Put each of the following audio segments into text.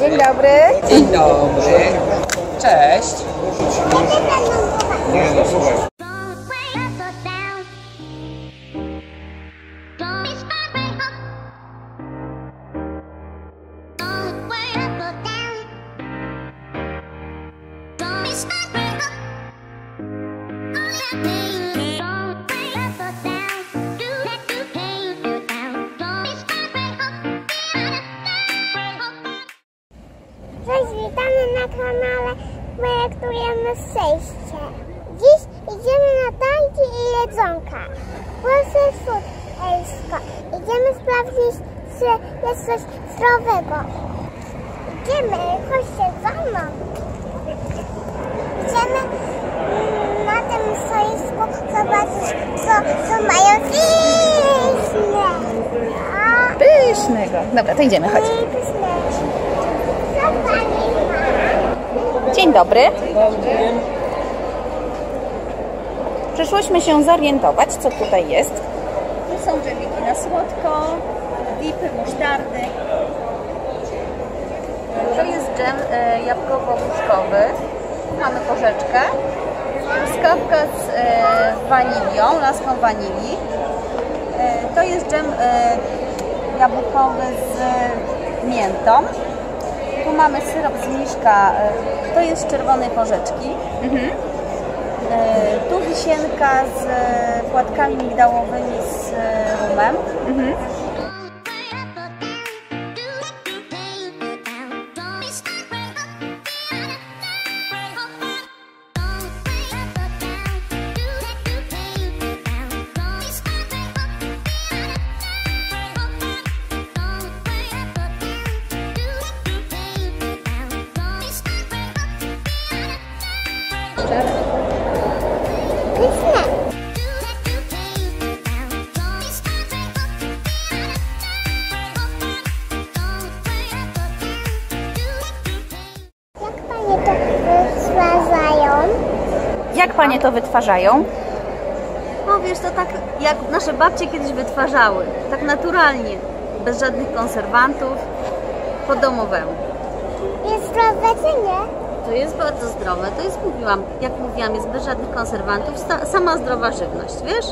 Dzień dobry. Dzień dobry. Cześć. Wait na kanale Projektujemy Przejście. Dziś idziemy na tańki i jedzonka. Proszę Elsko. Idziemy sprawdzić, czy jest coś zdrowego. Idziemy, chodźcie za mną. Idziemy mm, na tym stoisku zobaczyć, co, co mają pyszne. Pysznego. Dobra, to idziemy, chodź. pyszne. Co pani ma? Dzień dobry. Przyszłyśmy się zorientować, co tutaj jest. Tu są dżemiki na słodko, dipy, musztardy. To jest dżem e, jabłkowo-łóżkowy. Mamy porzeczkę. Truskawka z e, wanilią, laską wanilii. E, to jest dżem e, jabłkowy z miętą. Tu mamy syrop z miśka, e, to jest z czerwonej porzeczki. E, Tu wisienka z e, płatkami migdałowymi z rumem. Pyszne. To wytwarzają? No wiesz, to tak jak nasze babcie kiedyś wytwarzały, tak naturalnie, bez żadnych konserwantów, po domowemu. Jest zdrowe czy nie? To jest bardzo zdrowe, to jest, mówiłam, jak mówiłam, jest bez żadnych konserwantów, sama zdrowa żywność, wiesz?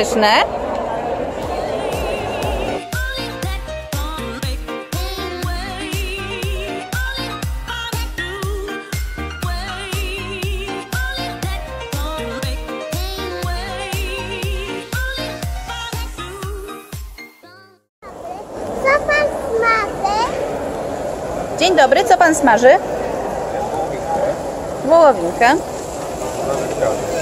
Pyszne. Dzień dobry, co pan smaży? Wołowinkę. Jakie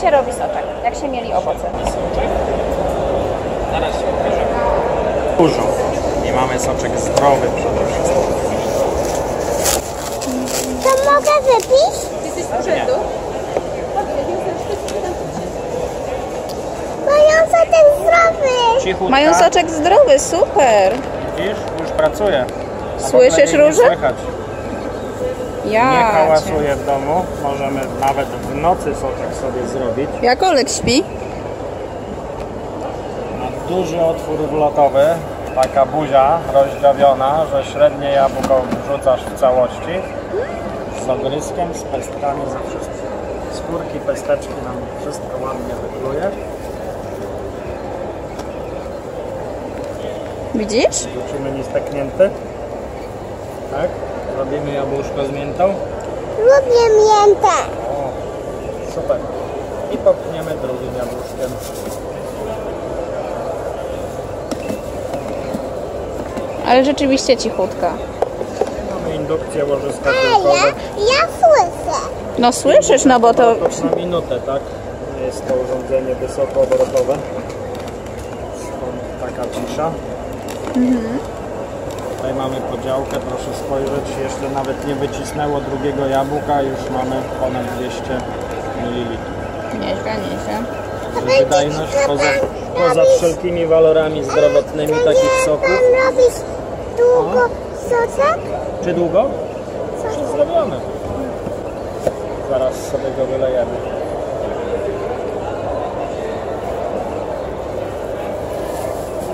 się robi soczek? Jak się mieli owoce? Dużo. I mamy soczek zdrowy przede wszystkim. To mogę wypić? Mają soczek zdrowy. Cichutka. Mają soczek zdrowy, super. Widzisz? Już pracuje. Słyszysz, Róża? Słychać. Nie Ja. cię. hałasuje w domu. Możemy nawet w nocy soczek sobie zrobić. Jak Olek śpi? Ma duży otwór wlotowy. Taka buzia rozdziawiona, że średnie jabłko wrzucasz w całości. Z ogryskiem, z pestkami, ze wszystkim. Skórki, pesteczki nam wszystko ładnie wykluje. Widzisz? Rzucimy nis pęknięty. Tak? Robimy jabłuszko z miętą. Lubię miętę. O, super. I popchniemy drugim jabłuszkiem. Ale rzeczywiście cichutka. Mamy indukcję łożyska A ja, słyszę. No słyszysz, no bo to... To na minutę, tak? Jest to urządzenie wysokoobrotowe. Stąd taka cisza. Tutaj mamy podziałkę, proszę spojrzeć. Jeszcze nawet nie wycisnęło drugiego jabłka, już mamy ponad 200 ml. Nieźle, nieźle. Wydajność poza, poza wszelkimi walorami zdrowotnymi takich soków. Robisz długo soczek? Czy długo? Już zrobione. Zaraz sobie go wylejemy.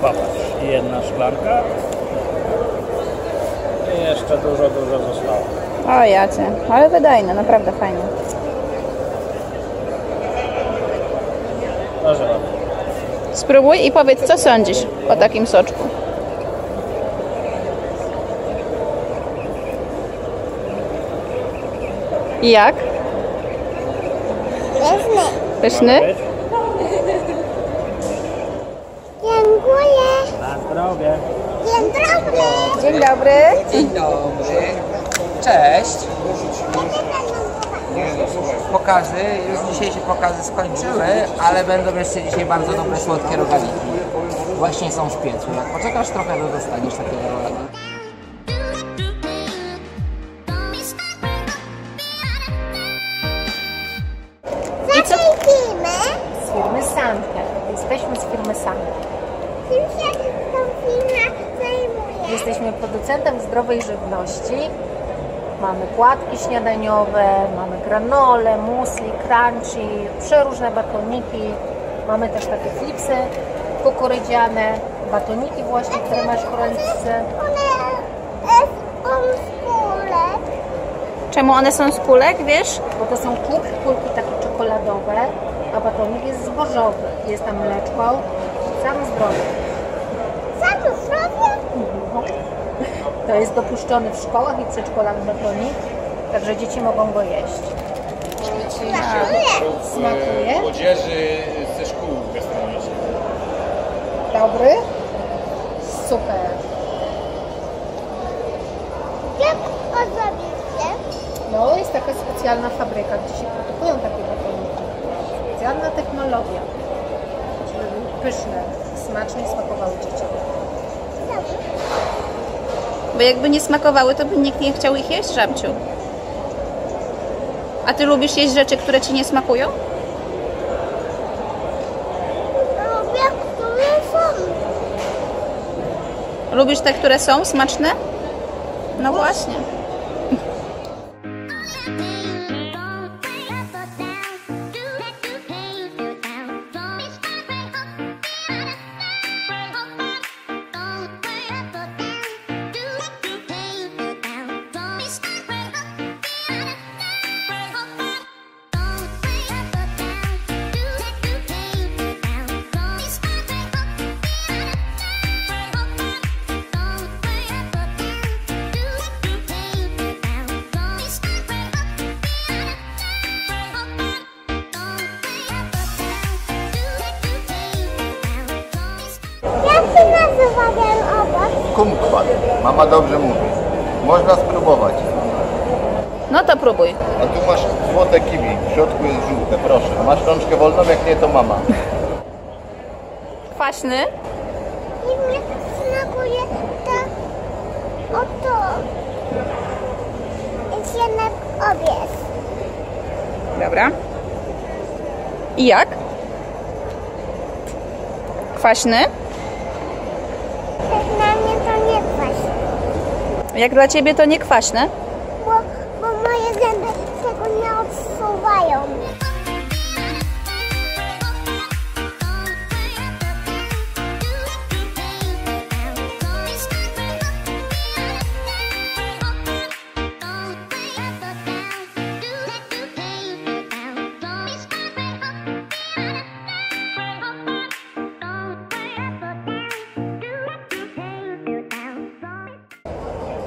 Popatrz, jedna szklanka. Jeszcze dużo, dużo zostało. O jacie, ale wydajne, naprawdę fajnie. Proszę bardzo. Spróbuj i powiedz, co sądzisz o takim soczku. I Jak? Pyszny. Pyszny? Być? Dziękuję. Na zdrowie. Dzień dobry. Dzień dobry. Dzień dobry. Cześć. Pokazy, już dzisiaj się pokazy skończyły, ale będą jeszcze dzisiaj bardzo dobre słodkie rogaliki. Właśnie są w piecu. Jak poczekasz trochę, to dostaniesz takiego rogalika. Producentem zdrowej żywności. Mamy płatki śniadaniowe, mamy granole, musli, crunchy, przeróżne batoniki. Mamy też takie flipsy kukurydziane, batoniki właśnie, które masz w skórę. Czemu one są z kulek, wiesz? Bo to są kulki, kulki takie czekoladowe, a batonik jest zbożowy. Jest tam mleczko, sam zdrowy. Za to zrobię? To jest dopuszczony w szkołach i przedszkolach batonik, także dzieci mogą go jeść. Smakuje. Młodzieży ze szkół gastronomicznych. Dobry? Super. Jak go zrobiliście? No, jest taka specjalna fabryka, gdzie się produkują takie batoniki. Specjalna technologia, żeby były pyszne, smacznie smakowały dzieciom. Bo jakby nie smakowały, to by nikt nie chciał ich jeść, żabciu. A ty lubisz jeść rzeczy, które ci nie smakują? Lubię, które są. Lubisz te, które są smaczne? No właśnie. Mama dobrze mówi. Można spróbować. No to próbuj. A tu masz złote kiwi. W środku jest żółte. Proszę. Masz rączkę wolną? Jak nie, to mama. Kwaśny? I mnie smakuje to oto. Jest jednak owiec. Dobra. I jak? Kwaśny? Tak na mnie to nie kwaśne, Jak dla ciebie to nie kwaśne?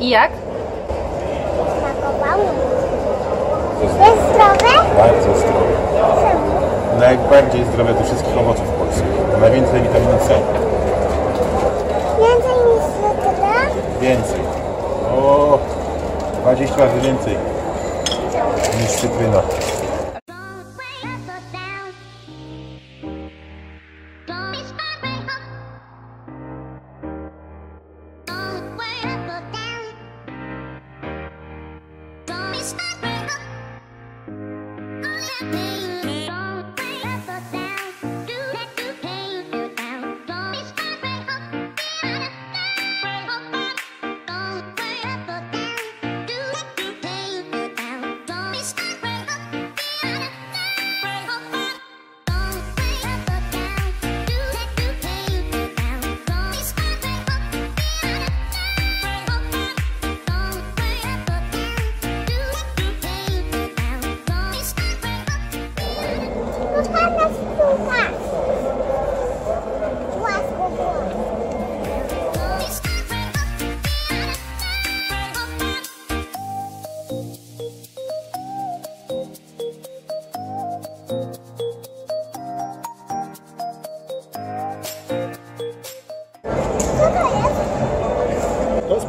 I jak? Jest zdrowe? Bardzo zdrowe. Najbardziej zdrowe ze wszystkich owoców polskich. Najwięcej witaminy C. Więcej niż cytryna? Więcej. O, 20 razy więcej niż cytryna.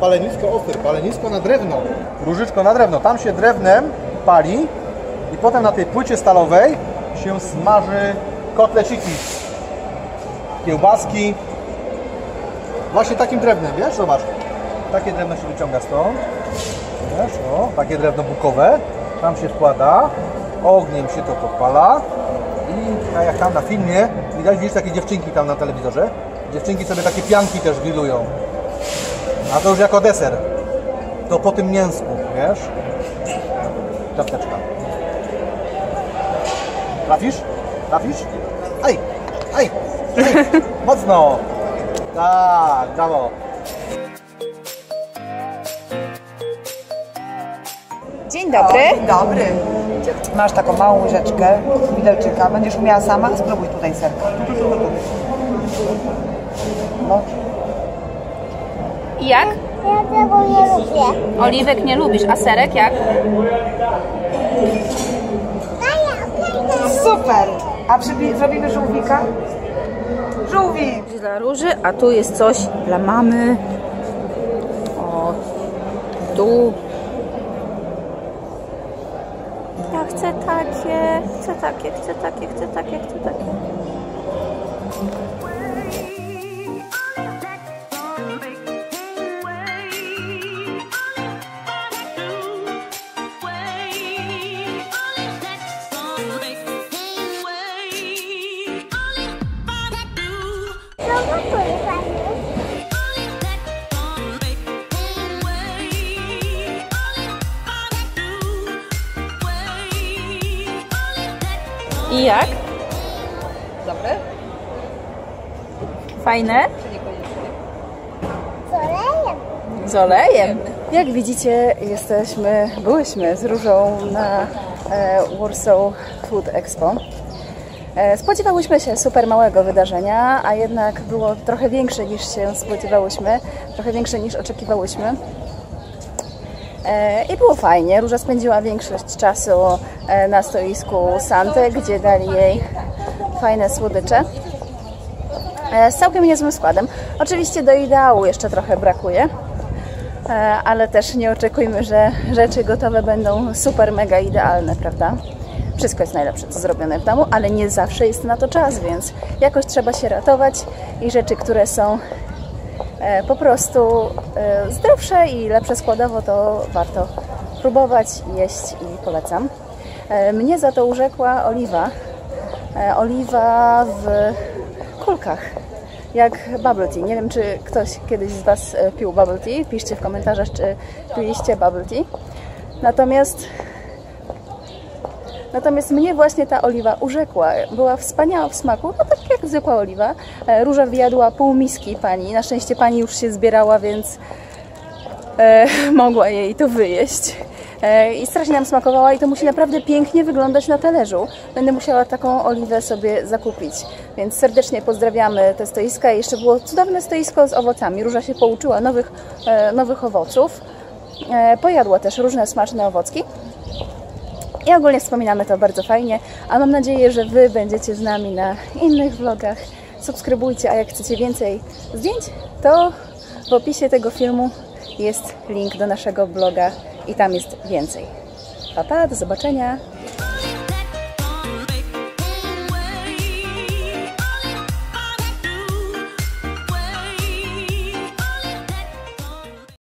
Palenisko ofer, palenisko na drewno. Różyczko na drewno. Tam się drewnem pali i potem na tej płycie stalowej się smaży kotleciki, kiełbaski. Właśnie takim drewnem, wiesz? Zobacz. Takie drewno się wyciąga stąd. Wiesz, o, takie drewno bukowe. Tam się wkłada, ogniem się to podpala i tak jak tam na filmie widać, widzisz takie dziewczynki tam na telewizorze. Dziewczynki sobie takie pianki też grillują. A to już jako deser. To po tym mięsku, wiesz? Ciasteczka. Trafisz? Trafisz? Aj! Aj! Aj! Mocno! Tak, brawo! Dzień dobry. Dzień dobry. Masz taką małą łyżeczkę widelczyka. Będziesz umiała sama? Spróbuj tutaj serka. No. Jak? Ja tego nie lubię. Oliwek nie lubisz, a serek jak? Super! A zrobimy żółwika? Żółwik! Dla róży, a tu jest coś dla mamy. O, tu. Ja chcę takie, chcę takie, chcę takie, chcę takie, chcę takie. I jak? Dobre? Fajne? Z olejem. Z olejem. Jak widzicie, jesteśmy, byłyśmy z Różą na e, Warsaw Food Expo. E, spodziewałyśmy się super małego wydarzenia, a jednak było trochę większe niż się spodziewałyśmy, trochę większe niż oczekiwałyśmy. E, I było fajnie. Róża spędziła większość czasu e, na stoisku Santy, gdzie dali jej fajne słodycze. E, Z całkiem niezłym składem. Oczywiście do ideału jeszcze trochę brakuje, ale też nie oczekujmy, że rzeczy gotowe będą super, mega idealne, prawda? Wszystko jest najlepsze, co zrobione w domu, ale nie zawsze jest na to czas, więc jakoś trzeba się ratować i rzeczy, które są po prostu e, zdrowsze i lepsze składowo, to warto próbować, jeść i polecam. E, Mnie za to urzekła oliwa. E, Oliwa w kulkach, jak bubble tea. Nie wiem, czy ktoś kiedyś z Was e, pił bubble tea. Piszcie w komentarzach, czy piliście bubble tea. Natomiast Natomiast mnie właśnie ta oliwa urzekła. Była wspaniała w smaku, no tak jak zwykła oliwa. E, Róża wyjadła pół miski pani. Na szczęście pani już się zbierała, więc e, mogła jej to wyjeść. E, I strasznie nam smakowała i to musi naprawdę pięknie wyglądać na talerzu. Będę musiała taką oliwę sobie zakupić. Więc serdecznie pozdrawiamy te stoiska. Jeszcze było cudowne stoisko z owocami. Róża się pouczyła nowych, e, nowych owoców. pojadło też różne smaczne owocki. I ogólnie wspominamy to bardzo fajnie, a mam nadzieję, że Wy będziecie z nami na innych vlogach. Subskrybujcie, a jak chcecie więcej zdjęć, to w opisie tego filmu jest link do naszego bloga i tam jest więcej. Pa, pa, do zobaczenia!